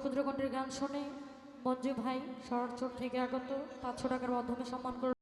ক্ষুদ্রকণ্ঠের গান শুনে মঞ্জু ভাই শরৎচর থেকে আগত পাঁচশো টাকার মাধ্যমে সম্মান করে